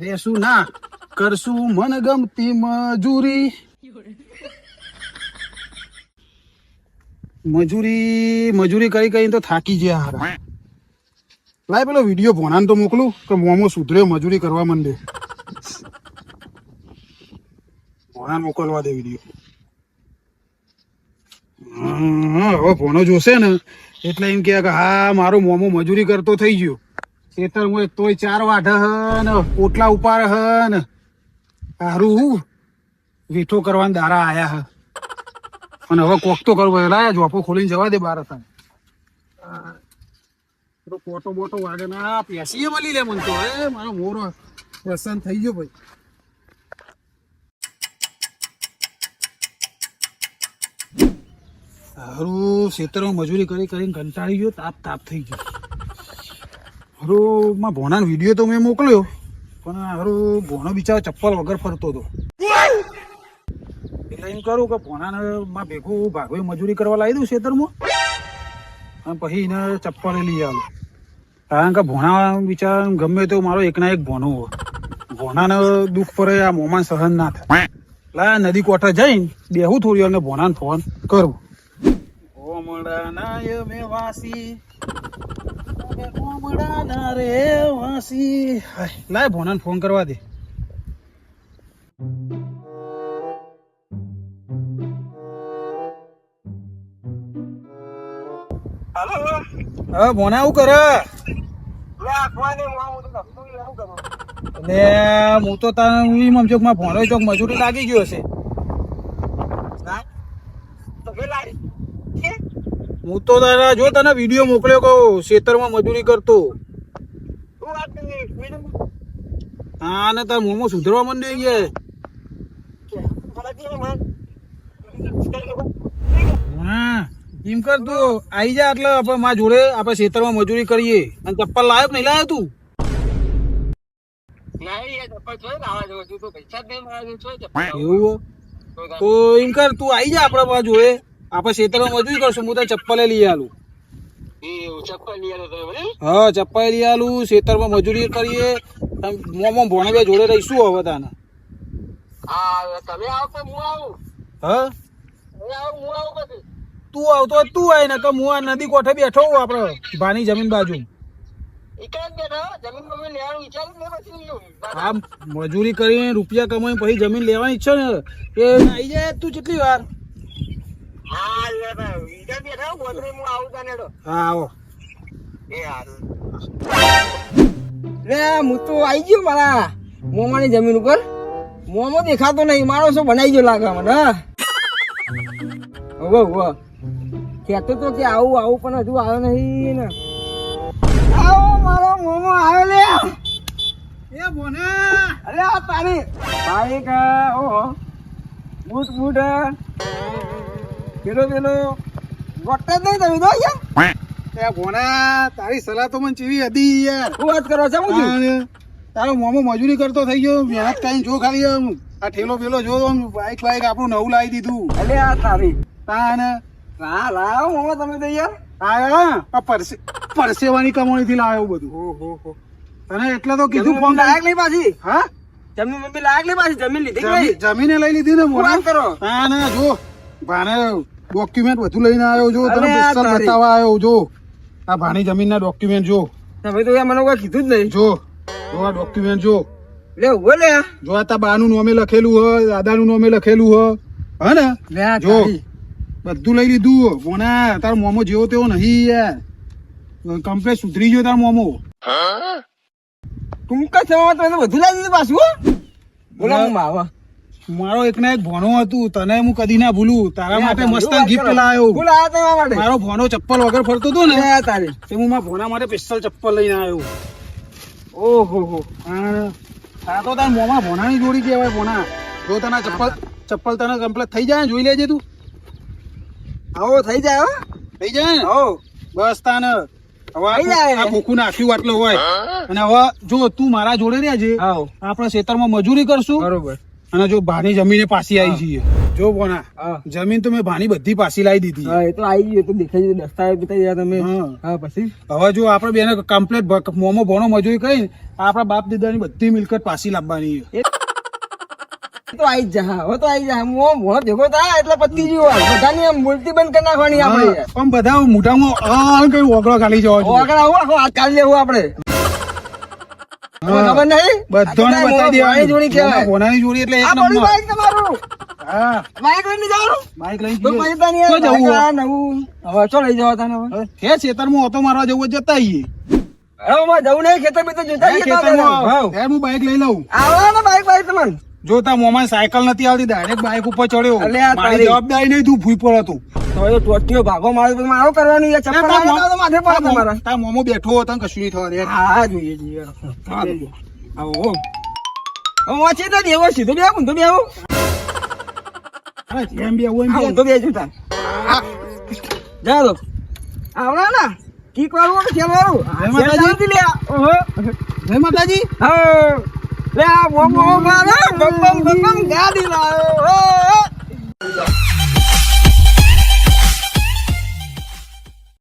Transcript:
દેશું ના, કરશું મન ગમતી મજૂરી. મજૂરી મજૂરી કરી કરી તો થાકી ગયા લાય પેલો વીડિયો ભોણાને તો મોકલું કે મોમો સુધર્યો મજૂરી કરવા માંડે. ભોણાને મોકલવા દે વીડિયો. હવે ભોણો જોશે ને, એટલે એમ કે હા, મારો મોમો મજૂરી કરતો થઈ ગયો. ખેતરમાં એક તોય ચાર વાઢ હન ને પોટલા ઉપાડ હન. હારું હારું વીઠો કરવાના દારા આયા હ. અને હવે કોક તો કરવો લાયા જોપો ખોલીને જવા દે બાર હતા. કોટો બોટો વાગે ના પેસી મળી લે મન તો, એ મારો મોરો પ્રસન્ન થઈ ગયો ભાઈ. હારું, ખેતરમાં મજૂરી કરી કરીને કંટાળી ગયો, તાપ તાપ થઈ ગયો. હારું, માં ભોનાનો વીડિયો તો મેં મોકલ્યો, પણ હારું ભોણો બિચારો ચપ્પલ વગર ફરતો હતો. એટલે એમ કરું કે ભોણાને માં ભેગું ભાગવે મજૂરી કરવા લાવી દઉં ખેતરમાં. અને પછી એને ચપ્પલ લઈ આવ્યો કારણ કે ભોણા બિચારા ગમે તો મારો એકના એક ભોનો હોય. ભોણાને દુઃખ પડે, આ મોમાં સહન ના થાય. લા નદી કોઠા જઈને બેહું થોડી અને ભોનાને ફોન કરું. કોમડાના યમે લાય ભોણાને ફોન કરવા દે. હા ભોણા આવું કરે? એટલે હું તો તને હું એમ સમજો ભોણો ચોક મજૂરી લાગી ગયો હશે હું તો તારા જો તને વીડિયો મોકલ્યો કહું ખેતરમાં મજૂરી કરતો. હા ને તાર મોમો સુધરવા માંડી ગયા હા એમ કર તું આઈ જા એટલે આપણે મારા જોડે આપણે ખેતરમાં મજૂરી કરીએ. અને ચપ્પલ લાવ્યો નહીં લાવ્યો તું? એવું તો એમ કર તું આઈ જા આપણા જોડે. આપણે ખેતરમાં મજૂરી કરશું હું તને ચપ્પલે લઈ આલું. હા ચપ્પલ લઈ આલું ખેતરમાં મજૂરી કરીએ. મોમો ભોણે બે જોડે રહીશું હવે તાને. તું આવતો તું આય ને કે હું આ નદી કોઠે બેઠો હું આપડે ભાની જમીન બાજુ હા મજૂરી કરીને રૂપિયા કમાઈ પછી જમીન લેવાની ઈચ્છા ને એ આઈ જાય તું કેટલી વાર? હા આવો રે હું તો આવી ગયો મારા મોમાની જમીન ઉપર. મોમો દેખાતો નહીં મારો શું બનાવી ગયો લાગે મને. હવે હવે કહેતો તો કે આવું આવું પણ હજુ આવ્યો નહીં ને. આવો મારો મોમો આવ્યો લે. એ બોને. અરે આ તારી. ભાઈ કે ઓહો. Boot boot. પેલો પેલો વખતે નહીં તમે તો યાર એ બોના તારી સલાહ તો મને ચીવી હતી યાર. શું વાત કરો છો હું તારો મોમો મજૂરી કરતો થઈ ગયો મહેનત કરીને જો ખાલી આમ આ ઠેલો પેલો જો આમ બાઈક બાઈક આપણું નવું લાવી દીધું. અલે આ તારી. તાને હા લાવો મોમો તમે તો યાર આ આ પરસે પરસેવાની કમાણીથી લાવ્યો બધું. તને એટલે તો કીધું ફોન લાયક નહીં પાછી? હા? જમીન મમ્મી લાયક નહીં પાછી? જમીન લીધી જમીને લઈ લીધી ને મોરા કરો? હા ના જો. ભાને ડોક્યુમેન્ટ બધું લઈને આવ્યો જો તને અરે આ પિસ્તોલ તારી. બતાવવા આવ્યો જો. આ ભાણી જમીનના ડોક્યુમેન્ટ જો. તમે તો યાર મને કોઈ કીધું જ નહીં. જો જો આ ડોક્યુમેન્ટ જો. લે ઓ લે. જો આ તા બાનું નોમે લખેલું હ દાદાનું નોમે લખેલું હ. હા ને? લે આ જો. બધું લઈ લીધું મોના તારો મોમો જેવો તેવો નહીં યાર. કમ્પ્લેટ સુધરી ગયો તારો મોમો. ટૂંકા સમયમાં તમે તો બધું લઈ દીધું પાછું બોલા. માવા. મારો એક ના એક ભણો હતું તને હું કદી ના ભૂલું. તારા માટે મસ્ત ગિફ્ટ લાયો. લાવ્યો લાવ્યા તમે માટે. મારો ભોણો ચપ્પલ વગર ફરતો હતો ને તારે. તે હું મારા ભોણા માટે પિસ્તોલ ચપ્પલ લઈને આવ્યો. ઓહો હો. હા આ તો તારા મોમાં ભોણાની જોડી કહેવાય ભોણા. જો તને ચપ્પલ ચપ્પલ તને કમ્પ્લીટ થઈ જાય ને જોઈ લેજે તું. આવો થઈ જાય હો. થઈ જાય ને? હો. બસ તાને. હવે નાખ્યું આટલું હોય. અને હવે જો તું મારા જોડે રહેજે. આવો. આપણે ખેતરમાં મજૂરી કરશું. બરોબર. અને જો ભાની જમીને પાછી આવી જઈએ. જો બોના જમીન તો મેં ભાની બધી પાછી લાવી દીધી. હા એ તો આવી ગઈ તો દેખાઈ દસ્તાવેજ બતાવી તમે. હા. હા પછી? હવે જો આપણે બેને કમ્પ્લેટ મોમો ભણો મજૂરી કરી આપણા બાપ દાદાની બધી મિલકત પાછી લાવવાની. તો આવી જ જા હવે તો આવી જા. હું મોણો ભેગો થાય એટલે પતી ગયું હોય. બધાની આમ મૂર્તિ બંધ કરી નાખવાની આપણે. પણ બધા મોઢામાં આ કઈ ઓગળો ખાલી જવા. આગળ આવું આખો હાથ કાઢી લેવું આપણે. તમને ખબર નહીં? બધાને બતાવી ભાઈ જોડી કહેવાય. દેવાનું જોડી એટલે એક નંબર. બાઈક તમારું. હા. બાઈક લઈને જવાનું બાઈક લઈ તો જઈએ. પછી તો જવું. બાઈક હોય. આ નવું. હવે ચો લઈ જવા તને હવે? હે ખેતરમાં ઓટો મારવા જવું જતા હવે જવું નહીં ખેતર જોતા તો ભાવ. હે, હું બાઈક લઈ લઉં. આવો ને બાઈક બાઈક તમને જો મોમાં સાયકલ નથી આવતી ડાયરેક્ટ બાઈક ઉપર ચડ્યો. મારી જવાબદારી નહીં તું ભૂઈ પર હતું તો એ ટોટીઓ ભાગો મારો તો મારો કરવાનું યાર ચપ્પલ તાર આવ્યા તો માથે પડે તમારા. તાર મોમો બેઠો હતો ને કશું નહીં થવા દે. હા જોઈએ જોઈએ. આવો વાંચી તો દેવો સીધો બે હું તો બે આવું હા, જેમ બી આવું એમ હા તો બે જુતા જા દો આવડા ના? કીક વાળું કે ખેલ વાળું? જય માતાજી. લે. ઓહો. જય માતાજી. હા. લે આ મો મો મારે બમ બમ બમ ગાડી લાવે.